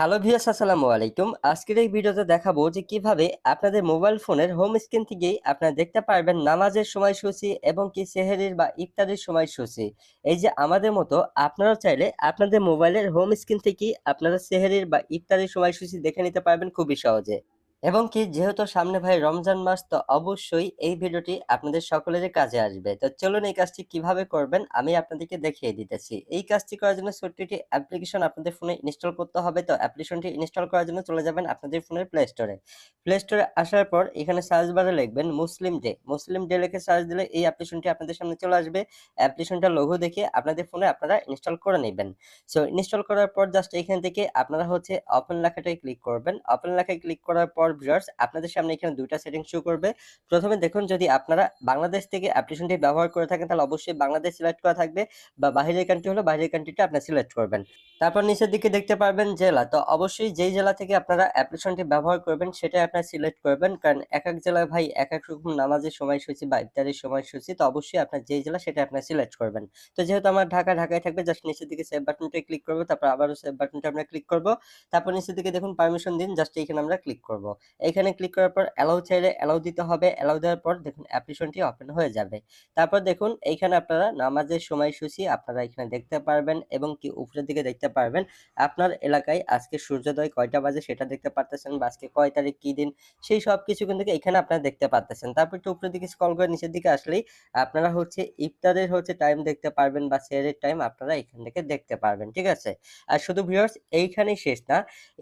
Hello ভিয়াস আসসালামু আলাইকুম। আজকের এই ভিডিওতে দেখাবো যে কীভাবে আপনাদের মোবাইল ফোনের হোম স্ক্রিন থেকেই আপনারা দেখতে পারবেন নামাজের সময়সূচি এবং কি সেহেরির বা ইফতারের সময়সূচি। এই যে আমাদের মতো আপনারা চাইলে আপনাদের মোবাইলের হোম স্ক্রিন থেকেই আপনারা সেহেরির বা ইফতারের সময়সূচি দেখে নিতে পারবেন খুবই সহজে। এবং কি যেহেতু সামনে ভাই রমজান মাস, তো অবশ্যই এই ভিডিওটি আপনাদের সকলেরই কাজে আসবে। তো চলুন এই কাজটি কীভাবে করবেন আমি আপনাদেরকে দেখিয়ে দিতেছি। এই কাজটি করার জন্য ছোট্ট একটি অ্যাপ্লিকেশন আপনাদের ফোনে ইনস্টল করতে হবে। তো অ্যাপ্লিকেশনটি ইনস্টল করার জন্য চলে যাবেন আপনাদের ফোনের প্লে স্টোরে। প্লে স্টোরে আসার পর এখানে সার্চ বারে লিখবেন মুসলিম ডে। মুসলিম ডে লিখে সার্চ দিলে এই অ্যাপ্লিকেশনটি আপনাদের সামনে চলে আসবে। অ্যাপ্লিকেশনটা লোগো দেখে আপনাদের ফোনে আপনারা ইনস্টল করে নেবেন। সো ইনস্টল করার পর জাস্ট এখান থেকে আপনারা হচ্ছে ওপেন লেখাটায় ক্লিক করবেন। ওপেন লেখায় ক্লিক করার পর ভিউয়ার্স আপনাদের সামনে এখানে দুইটা সেটিং শো করবে। প্রথমে দেখুন, যদি আপনারা বাংলাদেশ থেকে অ্যাপ্লিকেশনটি ব্যবহার করে থাকেন, তাহলে অবশ্যই বাংলাদেশ সিলেক্ট করা থাকবে বা বাইরের কান্ট্রি হলে বাইরের কান্ট্রিটা আপনারা সিলেক্ট করবেন। তারপর নিচের দিকে দেখতে পারবেন জেলা। তো অবশ্যই যেই জেলা থেকে আপনারা অ্যাপ্লিকেশনটি ব্যবহার করবেন, সেটাই আপনারা সিলেক্ট করবেন। কারণ এক এক জেলায় ভাই এক এক রকম নামাজের সময়সূচি বা ইত্যাদির সময়সূচি, তো অবশ্যই আপনার যেই জেলা সেটা আপনারা সিলেক্ট করবেন। তো যেহেতু আমার ঢাকা ঢাকায় থাকবে জাস্ট নিচের দিকে সেভ বাটনটা ক্লিক করব, তারপর আবারও সেভ বাটনটা আমরা ক্লিক করব। তারপর নিচের দিকে দেখুন পারমিশন দিন জাস্ট এইখানে আমরা ক্লিক করব। এখানে ক্লিক করার পর অ্যালাউ চাইলে অ্যালাউ দিতে হবে। অ্যালাউ দেওয়ার পর দেখুন অ্যাপ্লিকেশনটি ওপেন হয়ে যাবে। তারপর দেখুন এইখানে আপনারা নামাজের সময়সূচি আপনারা এখানে দেখতে পারবেন এবং কি উপরের দিকে দেখতে পারবেন। আপনার এলাকায় আজকে সূর্যোদয় কয়টা বাজে সেটা দেখতে পারতেছেন বা আজকে কয় তারিখ, কি দিন, সেই সব কিছু কিন্তু এখানে আপনারা দেখতে পারতেছেন। তারপর একটু উপরের দিকে স্ক্রল করে নিচের দিকে আসলেই আপনারা হচ্ছে ইফতারের হচ্ছে টাইম দেখতে পারবেন বা সেহরের টাইম আপনারা এখান থেকে দেখতে পারবেন, ঠিক আছে? আর শুধু ভিউয়ার্স এইখানেই শেষ না।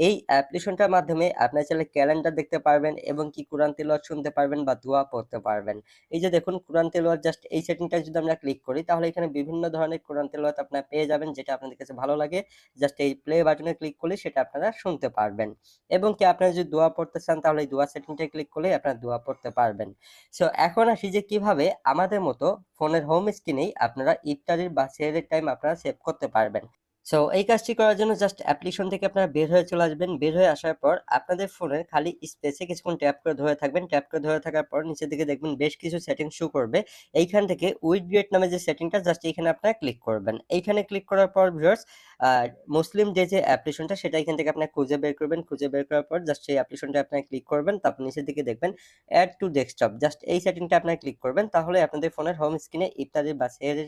এই অ্যাপ্লিকেশনটার মাধ্যমে আপনারা চাইলে ক্যালেন্ডার দেখতে পারবেন এবং কি কোরআন তেলাওয়াত শুনতে পারবেন বা দোয়া পড়তে পারবেন। এই যে দেখুন, কোরআন তেলাওয়াত জাস্ট এই সেটিংটা যদি আমরা ক্লিক করি, তাহলে এখানে বিভিন্ন ধরনের কোরআন তেলাওয়াত আপনারা পেয়ে যাবেন, যেটা আপনাদের কাছে ভালো লাগে। জাস্ট এই প্লে বাটনে ক্লিক করলে সেটা আপনারা শুনতে পারবেন। এবং কি আপনারা যদি দোয়া পড়তে চান, তাহলে এই দোয়া সেটিংটা ক্লিক করলে আপনারা দোয়া পড়তে পারবেন। সো এখন আসি যে কীভাবে আমাদের মতো ফোনের হোম স্ক্রিনেই আপনারা ইফতারির বা সেহরের টাইম আপনারা সেভ করতে পারবেন। সো এই কাজটি করার জন্য জাস্ট অ্যাপ্লিকেশন থেকে আপনারা বের হয়ে চলে আসবেন। বের হয়ে আসার পর আপনাদের ফোনে খালি স্পেসে কিছুক্ষণ ট্যাপ করে ধরে থাকবেন। ট্যাপ করে ধরে থাকার পর নিচের দিকে দেখবেন বেশ কিছু সেটিং শো করবে। এইখান থেকে উইথ গ্রেট নামে যে সেটিংটা জাস্ট এইখানে আপনারা ক্লিক করবেন। এইখানে ক্লিক করার পর ভিউয়ার্স মুসলিম যে যে অ্যাপ্লিকেশনটা সেটা এখান থেকে আপনারা খুঁজে বের করবেন। খুঁজে বের করার পর জাস্ট সেই অ্যাপ্লিকেশনটা আপনারা ক্লিক করবেন। তারপর নিচের দিকে দেখবেন অ্যাড টু ডেস্কটপ জাস্ট এই সেটিংটা আপনারা ক্লিক করবেন। তাহলে আপনাদের ফোনের হোম স্ক্রিনে ইত্যাদি বা সেহের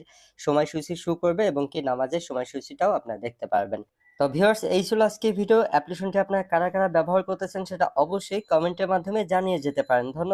সময়সূচি শো করবে এবং কি নামাজের সময়সূচিটাও আপনারা দেখতে পারবেন। তো ভিউয়ার্স এই ছিল আজকে ভিডিও অ্যাপ্লিকেশনটি আপনারা কারা কারা ব্যবহার করতেছেন সেটা অবশ্যই কমেন্টের মাধ্যমে জানিয়ে যেতে পারেন। ধন্যবাদ।